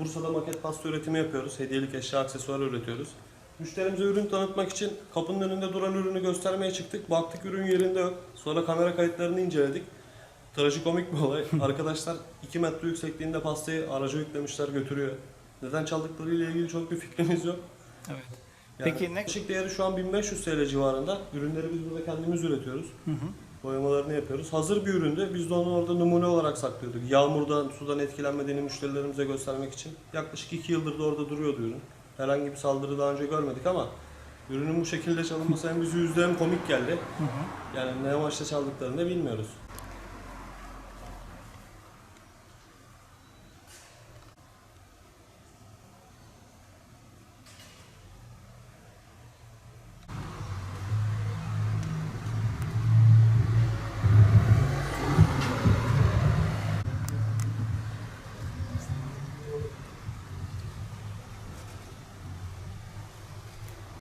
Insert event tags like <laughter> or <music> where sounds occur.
Bursa'da maket pasta üretimi yapıyoruz. Hediyelik eşya aksesuar üretiyoruz. Müşterimize ürün tanıtmak için kapının önünde duran ürünü göstermeye çıktık. Baktık ürün yerinde yok. Sonra kamera kayıtlarını inceledik. Trajikomik bir olay. <laughs> Arkadaşlar 2 metre yüksekliğinde pastayı araca yüklemişler götürüyor. Neden çaldıkları ile ilgili çok bir fikrimiz yok. Evet. Yani Peki ne- Yaklaşık değeri şu an 1500 TL civarında. Ürünleri biz burada kendimiz üretiyoruz. Hı hı. Boyamalarını yapıyoruz. Hazır bir üründü. Biz de onu orada numune olarak saklıyorduk. Yağmurdan, sudan etkilenmediğini müşterilerimize göstermek için. Yaklaşık 2 yıldır da orada duruyordu ürün. Herhangi bir saldırı daha önce görmedik ama ürünün bu şekilde çalınması hem bizi üzdü hem komik geldi. Yani ne amaçla çaldıklarını da bilmiyoruz.